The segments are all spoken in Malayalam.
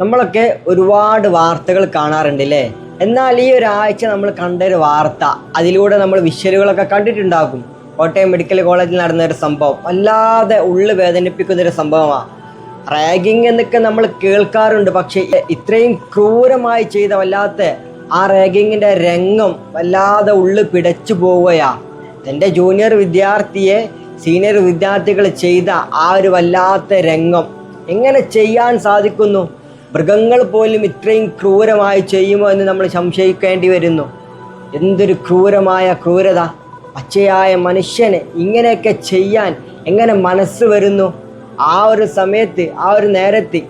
നമ്മളൊക്കെ ഒരുപാട് വാർത്തകൾ കാണാറുണ്ട് അല്ലേ എന്നാൽ ഈ ഒരാഴ്ച നമ്മൾ കണ്ട ഒരു വാർത്ത. അതിലൂടെ നമ്മൾ വിഷ്വലുകളൊക്കെ കണ്ടിട്ടുണ്ടാകും. കോട്ടയം മെഡിക്കൽ കോളേജിൽ നടന്ന ഒരു സംഭവം. വല്ലാതെ ഉള്ളു വേദനിപ്പിക്കുന്ന ഒരു സംഭവമാണ് റാഗിങ് എന്നൊക്കെ നമ്മൾ കേൾക്കാറുണ്ട്. പക്ഷേ ഇത്രയും ക്രൂരമായി ചെയ്ത വല്ലാത്ത ആ റാഗിങ്ങിന്റെ രംഗം വല്ലാതെ ഉള്ളു പിടച്ചു പോവുകയാ. തന്റെ ജൂനിയർ വിദ്യാർത്ഥിയെ സീനിയർ വിദ്യാർത്ഥികൾ ചെയ്ത ആ ഒരു വല്ലാത്ത രംഗം. എങ്ങനെ ചെയ്യാൻ സാധിക്കുന്നു? മൃഗങ്ങൾ പോലും ഇത്രയും ക്രൂരമായി ചെയ്യുമോ എന്ന് നമ്മൾ സംശയിക്കേണ്ടി വരുന്നു. എന്തൊരു ക്രൂരമായ ക്രൂരത. പച്ചയായ മനുഷ്യന് ഇങ്ങനെയൊക്കെ ചെയ്യാൻ എങ്ങനെ മനസ്സ് വരുന്നു? ആ ഒരു സമയത്ത് ആ ഒരു നേരത്ത്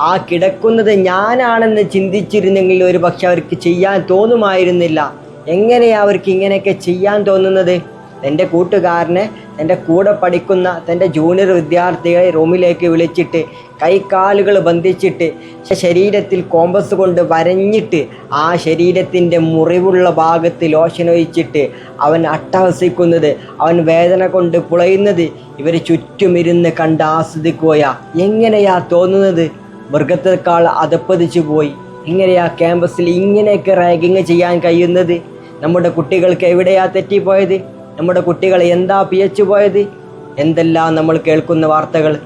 ആ കിടക്കുന്നത് ഞാനാണെന്ന് ചിന്തിച്ചിരുന്നെങ്കിൽ ഒരു പക്ഷെ അവർക്ക് ചെയ്യാൻ തോന്നുമായിരുന്നില്ല. എങ്ങനെയാണ് അവർക്ക് ഇങ്ങനെയൊക്കെ ചെയ്യാൻ തോന്നുന്നത്? എന്റെ കൂട്ടുകാരനെ തന്റെ കൂടെ പഠിക്കുന്ന തന്റെ ജൂനിയർ വിദ്യാർത്ഥികളെ റൂമിലേക്ക് വിളിച്ചിട്ട് കൈക്കാലുകൾ ബന്ധിച്ചിട്ട് ശരീരത്തിൽ കോമ്പസ് കൊണ്ട് വരഞ്ഞിട്ട് ആ ശരീരത്തിന്റെ മുറിവുള്ള ഭാഗത്ത് ലോഷൻ ഒഴിച്ചിട്ട് അവൻ അട്ടഹസിക്കുന്നത് അവൻ വേദന കൊണ്ട് പുളയുന്നത് ഇവർ ചുറ്റുമിരുന്ന് കണ്ട് ആസ്വദിക്കുകയാ. എങ്ങനെയാ തോന്നുന്നത്? മൃഗത്തെക്കാൾ അതപ്പതിച്ചു പോയി. എങ്ങനെയാ ക്യാമ്പസിൽ ഇങ്ങനെയൊക്കെ റാഗിങ് ചെയ്യാൻ കഴിയുന്നത്? നമ്മുടെ കുട്ടികൾക്ക് എവിടെയാ തെറ്റിപ്പോയത്? നമ്മുടെ കുട്ടികൾ എന്താ പിയച്ചു പോയത് എന്തെല്ലാം നമ്മൾ കേൾക്കുന്ന വാർത്തകൾ?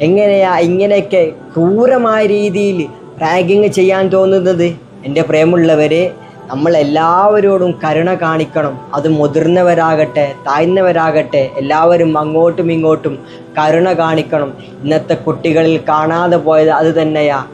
എങ്ങനെയാ ഇങ്ങനെയൊക്കെ ക്രൂരമായ രീതിയിൽ റാഗിങ് ചെയ്യാൻ തോന്നുന്നത്? എന്റെ പ്രേമുള്ളവരെ നമ്മൾ എല്ലാവരോടും കരുണ കാണിക്കണം. അത് മുതിർന്നവരാകട്ടെ താഴ്ന്നവരാകട്ടെ എല്ലാവരും അങ്ങോട്ടും ഇങ്ങോട്ടും കരുണ കാണിക്കണം. ഇന്നത്തെ കുട്ടികളിൽ കാണാതെ പോയത് അത് തന്നെയാ.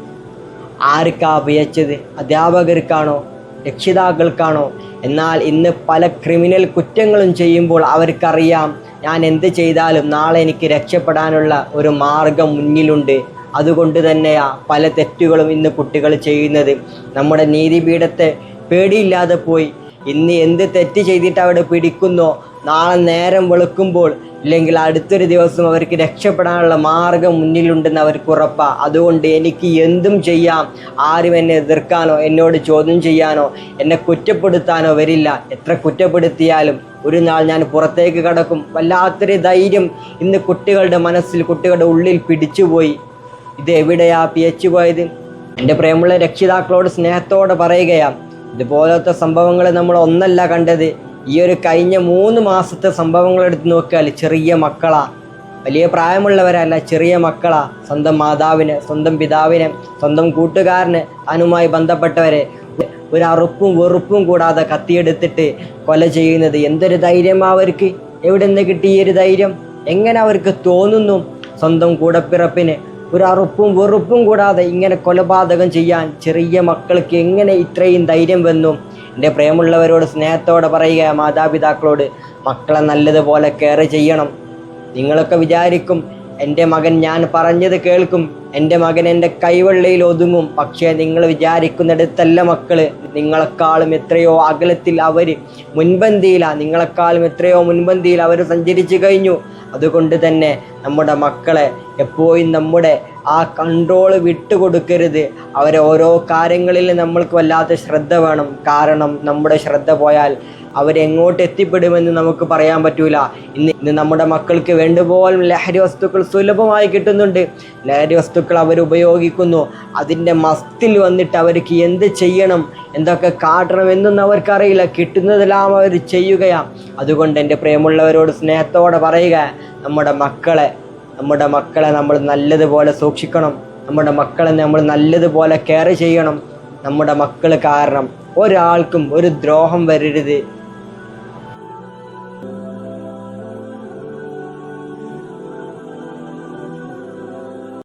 ആർക്കാ പിയച്ചത് അധ്യാപകർക്കാണോ? രക്ഷിതാക്കൾക്കാണോ? എന്നാൽ ഇന്ന് പല ക്രിമിനൽ കുറ്റങ്ങളും ചെയ്യുമ്പോൾ അവർക്കറിയാം ഞാൻ എന്ത് ചെയ്താലും നാളെ എനിക്ക് രക്ഷപ്പെടാനുള്ള ഒരു മാർഗം മുന്നിലുണ്ട്. അതുകൊണ്ട് തന്നെയാ പല തെറ്റുകളും ഇന്ന് കുട്ടികൾ ചെയ്യുന്നത്. നമ്മുടെ നീതിപീഠത്തെ പേടിയില്ലാതെ പോയി. ഇന്ന് എന്ത് തെറ്റ് ചെയ്തിട്ട് അവിടെ പിടിക്കുന്നോ? നാളെ നേരം വെളുക്കുമ്പോൾ ഇല്ലെങ്കിൽ അടുത്തൊരു ദിവസം അവർക്ക് രക്ഷപ്പെടാനുള്ള മാർഗം മുന്നിലുണ്ടെന്ന് അവർക്ക് ഉറപ്പാണ് അതുകൊണ്ട് എനിക്ക് എന്തും ചെയ്യാം. ആരും എന്നെ എതിർക്കാനോ എന്നോട് ചോദ്യം ചെയ്യാനോ എന്നെ കുറ്റപ്പെടുത്താനോ വരില്ല. എത്ര കുറ്റപ്പെടുത്തിയാലും ഒരു നാൾ ഞാൻ പുറത്തേക്ക് കടക്കും. വല്ലാത്തൊരു ധൈര്യം ഇന്ന് കുട്ടികളുടെ മനസ്സിൽ കുട്ടികളുടെ ഉള്ളിൽ പിടിച്ചുപോയി. ഇത് എവിടെയാ പിയച്ചു പോയത്? എന്റെ പ്രേമുള്ള രക്ഷിതാക്കളോട് സ്നേഹത്തോടെ പറയുകയാണ്. ഇതുപോലത്തെ സംഭവങ്ങൾ നമ്മൾ ഒന്നല്ല കണ്ടത്. ഈ ഒരു കഴിഞ്ഞ മൂന്ന് മാസത്തെ സംഭവങ്ങൾ എടുത്ത് നോക്കിയാൽ ചെറിയ മക്കളാ. വലിയ പ്രായമുള്ളവരല്ല ചെറിയ മക്കളാ. സ്വന്തം മാതാവിന് സ്വന്തം പിതാവിന് സ്വന്തം കൂട്ടുകാരന് താനുമായി ബന്ധപ്പെട്ടവരെ ഒരു അറുപ്പും വെറുപ്പും കൂടാതെ കത്തിയെടുത്തിട്ട് കൊല ചെയ്യുന്നത്. എന്തൊരു ധൈര്യം അവർക്ക്? എവിടെ നിന്ന് കിട്ടി ഈ ഒരു ധൈര്യം? എങ്ങനെ അവർക്ക് തോന്നുന്നു? സ്വന്തം കൂടപ്പിറപ്പിന് ഒരു അറുപ്പും വെറുപ്പും കൂടാതെ ഇങ്ങനെ കൊലപാതകം ചെയ്യാൻ ചെറിയ മക്കൾക്ക് എങ്ങനെ ഇത്രയും ധൈര്യം വന്നു? എന്റെ പ്രേമുള്ളവരോട് സ്നേഹത്തോടെ പറയുക മാതാപിതാക്കളോട് മക്കളെ നല്ലതുപോലെ കെയർ ചെയ്യണം. നിങ്ങളൊക്കെ വിചാരിക്കും എന്റെ മകൻ ഞാൻ പറഞ്ഞത് കേൾക്കും. എന്റെ മകൻ എന്റെ കൈവെള്ളയിൽ ഒതുങ്ങും. പക്ഷേ നിങ്ങൾ വിചാരിക്കുന്നിടത്തല്ല മക്കൾ നിങ്ങളെക്കാളും എത്രയോ അകലത്തിൽ അവർ മുൻപന്തിയിലാണ് നിങ്ങളെക്കാളും എത്രയോ മുൻപന്തിയിൽ അവർ സഞ്ചരിച്ചു കഴിഞ്ഞു. അതുകൊണ്ട് തന്നെ നമ്മുടെ മക്കളെ എപ്പോഴും നമ്മുടെ ആ കൺട്രോൾ വിട്ടുകൊടുക്കരുത് അവരെ ഓരോ കാര്യങ്ങളിൽ നമ്മൾക്ക് വല്ലാത്ത ശ്രദ്ധ വേണം. കാരണം നമ്മുടെ ശ്രദ്ധ പോയാൽ അവരെങ്ങോട്ട് എത്തിപ്പെടുമെന്ന് നമുക്ക് പറയാൻ പറ്റൂല. ഇന്ന് ഇന്ന് നമ്മുടെ മക്കൾക്ക് വേണ്ടുപോലും ലഹരി വസ്തുക്കൾ സുലഭമായി കിട്ടുന്നുണ്ട്. ലഹരി വസ്തുക്കൾ അവർ ഉപയോഗിക്കുന്നു. അതിന്റെ മസ്തിൽ വന്നിട്ട് അവർക്ക് എന്ത് ചെയ്യണം? എന്തൊക്കെ കാട്ടണം എന്നൊന്നും അവർക്കറിയില്ല. കിട്ടുന്നതെല്ലാം അവർ ചെയ്യുകയാണ്. അതുകൊണ്ട് എന്റെ പ്രിയമുള്ളവരോട് സ്നേഹത്തോടെ പറയുക നമ്മുടെ മക്കളെ നമ്മുടെ മക്കളെ നമ്മൾ നല്ലതുപോലെ സൂക്ഷിക്കണം. നമ്മുടെ മക്കളെ നമ്മൾ നല്ലതുപോലെ കെയർ ചെയ്യണം. നമ്മുടെ മക്കൾ കാരണം ഒരാൾക്കും ഒരു ദ്രോഹം വരരുത്.